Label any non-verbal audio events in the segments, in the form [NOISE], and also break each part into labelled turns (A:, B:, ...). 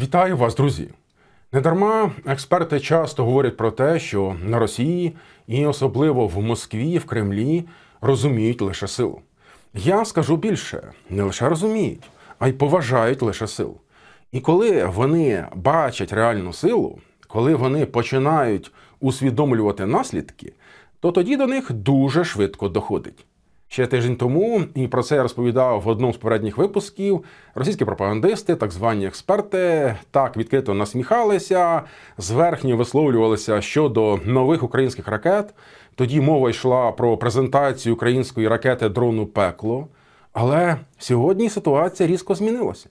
A: Вітаю вас, друзі! Недарма експерти часто говорять про те, що на Росії і особливо в Москві, в Кремлі розуміють лише силу. Я скажу більше: не лише розуміють, а й поважають лише силу. І коли вони бачать реальну силу, коли вони починають усвідомлювати наслідки, то тоді до них дуже швидко доходить. Ще тиждень тому, і про це я розповідав в одному з попередніх випусків. Російські пропагандисти, так звані експерти, так відкрито насміхалися, зверхньо висловлювалися щодо нових українських ракет. Тоді мова йшла про презентацію української ракети дрону Пекло. Але сьогодні ситуація різко змінилася.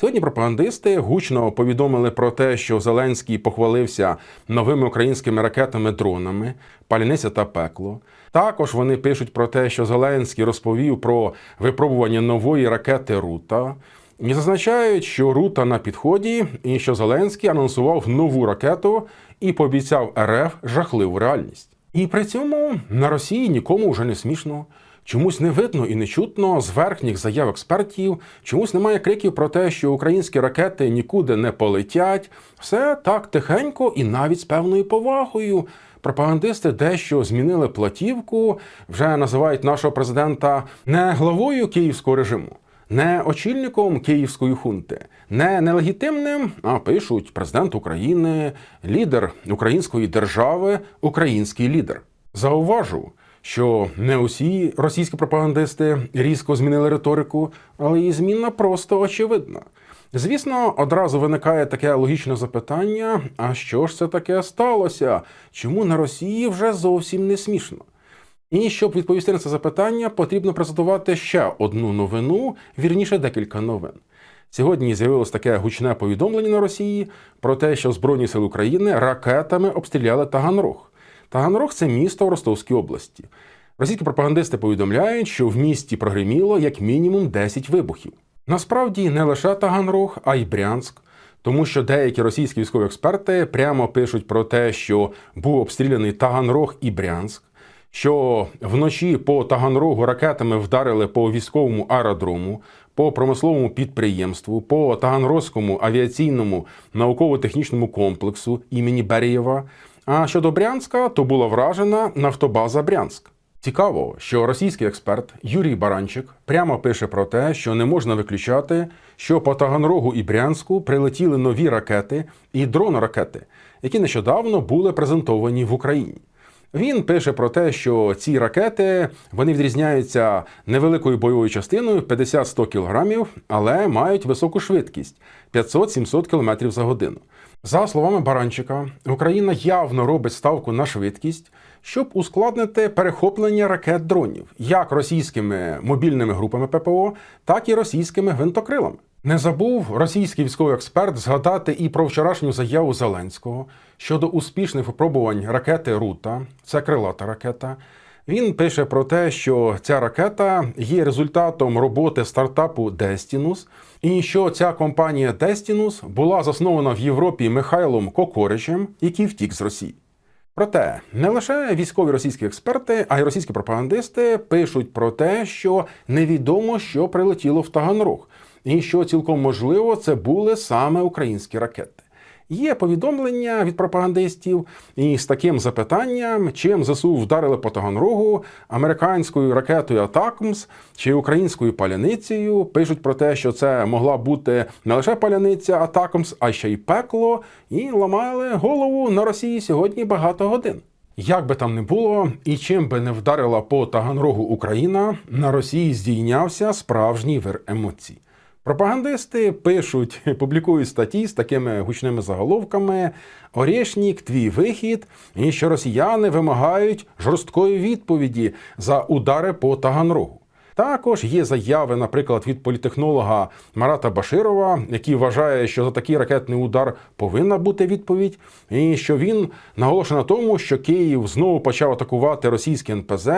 A: Сьогодні пропагандисти гучно повідомили про те, що Зеленський похвалився новими українськими ракетами-дронами, паляниця та пекло. Також вони пишуть про те, що Зеленський розповів про випробування нової ракети Рута. І зазначають, що рута на підході, і що Зеленський анонсував нову ракету і пообіцяв РФ жахливу реальність. І при цьому на Росії нікому вже не смішно. Чомусь не видно і не чутно з верхніх заяв експертів, чомусь немає криків про те, що українські ракети нікуди не полетять. Все так тихенько і навіть з певною повагою. Пропагандисти дещо змінили платівку, вже називають нашого президента не главою київського режиму, не очільником київської хунти, не нелегітимним, а пишуть президент України, лідер української держави, український лідер. Зауважу що не усі російські пропагандисти різко змінили риторику, але її зміна просто очевидна. Звісно, одразу виникає таке логічне запитання: а що ж це таке сталося? Чому на Росії вже зовсім не смішно? І щоб відповісти на це запитання, потрібно презентувати ще одну новину, вірніше декілька новин. Сьогодні з'явилось таке гучне повідомлення на Росії про те, що Збройні сили України ракетами обстріляли Таганрог. Таганрог це місто в Ростовській області. Російські пропагандисти повідомляють, що в місті прогреміло як мінімум 10 вибухів. Насправді не лише Таганрог, а й Брянськ. Тому що деякі російські військові експерти прямо пишуть про те, що був обстріляний Таганрог і Брянськ, що вночі по Таганрогу ракетами вдарили по військовому аеродрому, по промисловому підприємству, по Таганрозькому авіаційному науково-технічному комплексу імені Берієва. А щодо Брянська, то була вражена нафтобаза Брянськ. Цікаво, що російський експерт Юрій Баранчик прямо пише про те, що не можна виключати, що по Таганрогу і Брянську прилетіли нові ракети і дрон-ракети, які нещодавно були презентовані в Україні. Він пише про те, що ці ракети вони відрізняються невеликою бойовою частиною 50-100 кг, але мають високу швидкість 500-700 км за годину. За словами Баранчика, Україна явно робить ставку на швидкість, щоб ускладнити перехоплення ракет дронів як російськими мобільними групами ППО, так і російськими гвинтокрилами. Не забув російський військовий експерт згадати і про вчорашню заяву Зеленського щодо успішних випробувань ракети Рута, це крилата ракета. Він пише про те, що ця ракета є результатом роботи стартапу Destinus, і що ця компанія Destinus була заснована в Європі Михайлом Кокоричем, який втік з Росії. Проте не лише військові російські експерти, а й російські пропагандисти пишуть про те, що невідомо, що прилетіло в Таганрог, і що цілком можливо це були саме українські ракети. Є повідомлення від пропагандистів і з таким запитанням, чим ЗСУ вдарили по Таганрогу американською ракетою Атакмс чи українською паляницею. Пишуть про те, що це могла бути не лише паляниця Атакмс, а ще й пекло, і ламали голову на Росії сьогодні багато годин. Як би там не було, і чим би не вдарила по Таганрогу Україна, на Росії здійнявся справжній вир емоцій. Пропагандисти пишуть, [LAUGHS] публікують статті з такими гучними заголовками: Орєшнік, твій вихід, і що росіяни вимагають жорсткої відповіді за удари по Таганрогу. Також є заяви, наприклад, від політехнолога Марата Баширова, який вважає, що за такий ракетний удар повинна бути відповідь, і що він наголошує на тому, що Київ знову почав атакувати російське НПЗ,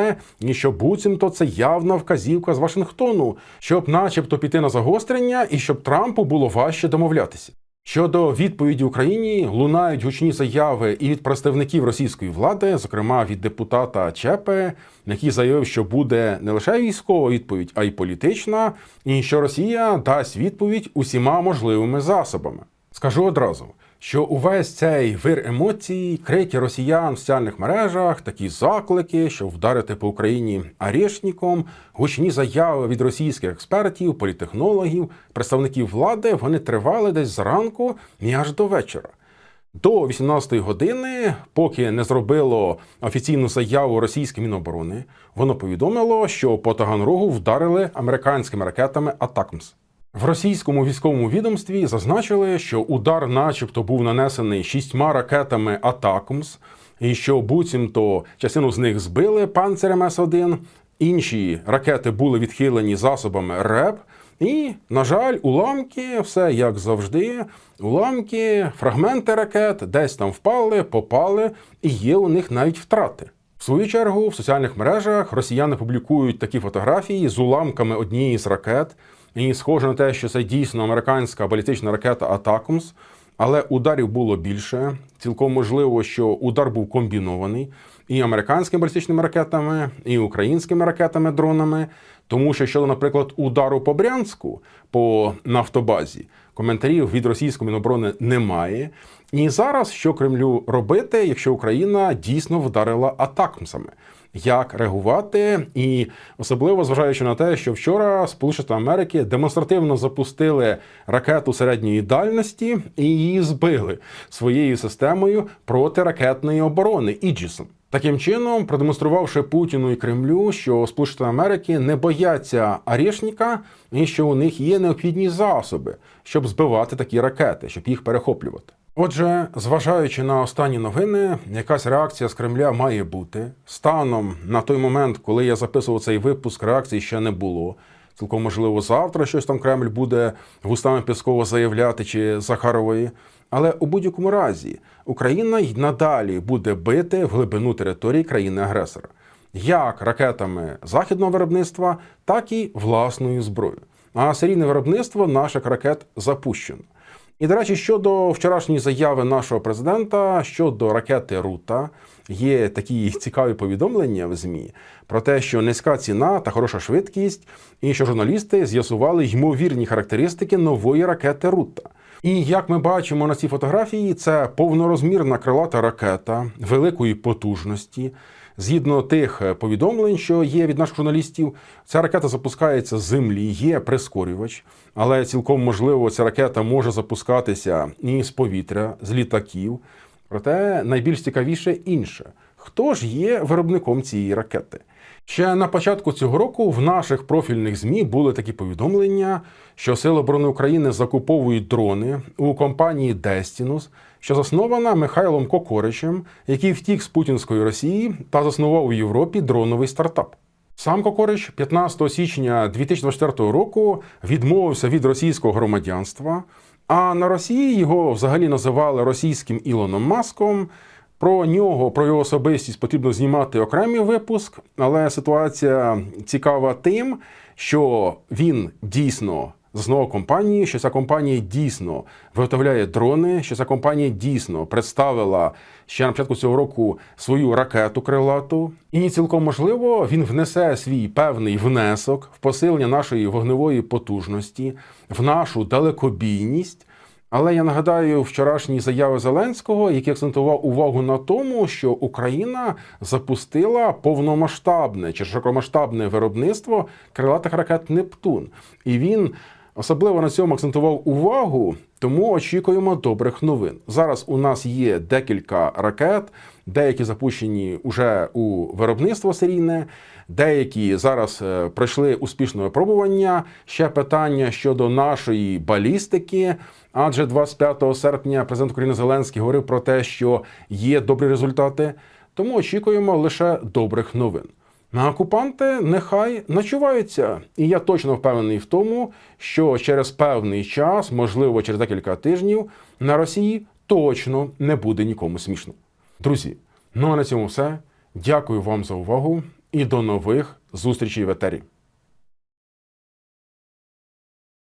A: і що буцімто це явна вказівка з Вашингтону, щоб, начебто, піти на загострення, і щоб Трампу було важче домовлятися. Щодо відповіді Україні лунають гучні заяви і від представників російської влади, зокрема від депутата Чепе, який заявив, що буде не лише військова відповідь, а й політична, і що Росія дасть відповідь усіма можливими засобами. Скажу одразу, що увесь цей вир емоцій, крики росіян в соціальних мережах, такі заклики, щоб вдарити по Україні арешником, гучні заяви від російських експертів, політехнологів, представників влади, вони тривали десь зранку і аж до вечора. До 18-ї години, поки не зробило офіційну заяву російське Міноборони, воно повідомило, що по Таганрогу вдарили американськими ракетами Атакмс. В російському військовому відомстві зазначили, що удар, начебто, був нанесений шістьма ракетами Атакмс, і що буцімто частину з них збили панцирем С-1, інші ракети були відхилені засобами РЕП. І, на жаль, уламки, все як завжди. Уламки, фрагменти ракет десь там впали, попали, і є у них навіть втрати. В свою чергу в соціальних мережах росіяни публікують такі фотографії з уламками однієї з ракет. І схоже на те, що це дійсно американська балістична ракета Атакумс, але ударів було більше. Цілком можливо, що удар був комбінований і американськими балістичними ракетами, і українськими ракетами-дронами. Тому що щодо, наприклад, удару по Брянську по нафтобазі, коментарів від російської міноборони немає. І зараз що Кремлю робити, якщо Україна дійсно вдарила атакмсами? Як реагувати, і особливо зважаючи на те, що вчора Сполучені Америки демонстративно запустили ракету середньої дальності і її збили своєю системою протиракетної оборони Іджісом. Таким чином, продемонструвавши Путіну і Кремлю, що Сполучені Америки не бояться Арішніка і що у них є необхідні засоби, щоб збивати такі ракети, щоб їх перехоплювати. Отже, зважаючи на останні новини, якась реакція з Кремля має бути. Станом на той момент, коли я записував цей випуск, реакції ще не було. Цілком можливо, завтра щось там Кремль буде вустами Піскова заявляти чи Захарової. Але у будь-якому разі Україна й надалі буде бити в глибину території країни-агресора, як ракетами західного виробництва, так і власною зброєю. А серійне виробництво наших ракет запущено. І, до речі, щодо вчорашньої заяви нашого президента щодо ракети Рута, є такі цікаві повідомлення в ЗМІ про те, що низька ціна та хороша швидкість, і що журналісти з'ясували ймовірні характеристики нової ракети Рута. І як ми бачимо на цій фотографії, це повнорозмірна крилата ракета великої потужності. Згідно тих повідомлень, що є від наших журналістів, ця ракета запускається з землі, є прискорювач, але цілком можливо ця ракета може запускатися і з повітря, з літаків. Проте найбільш цікавіше інше: хто ж є виробником цієї ракети? Ще на початку цього року в наших профільних ЗМІ були такі повідомлення, що Сили оборони України закуповують дрони у компанії Destinus, що заснована Михайлом Кокоричем, який втік з путінської Росії та заснував у Європі дроновий стартап. Сам Кокорич 15 січня 2024 року відмовився від російського громадянства, а на Росії його взагалі називали російським Ілоном Маском. Про нього, про його особистість потрібно знімати окремий випуск, але ситуація цікава тим, що він дійсно заснував компанії, що ця компанія дійсно виготовляє дрони, що ця компанія дійсно представила ще на початку цього року свою ракету крилату. І цілком можливо він внесе свій певний внесок в посилення нашої вогневої потужності, в нашу далекобійність. Але я нагадаю вчорашні заяви Зеленського, який акцентував увагу на тому, що Україна запустила повномасштабне чи широкомасштабне виробництво крилатих ракет Нептун, і він особливо на цьому акцентував увагу. Тому очікуємо добрих новин. Зараз у нас є декілька ракет, деякі запущені вже у виробництво серійне, деякі зараз е, пройшли успішне випробування. Ще питання щодо нашої балістики. Адже 25 серпня президент України Зеленський говорив про те, що є добрі результати. Тому очікуємо лише добрих новин. На окупанти нехай начуваються, і я точно впевнений в тому, що через певний час, можливо, через декілька тижнів, на Росії точно не буде нікому смішно. Друзі, ну а на цьому все. Дякую вам за увагу і до нових зустрічей в етері.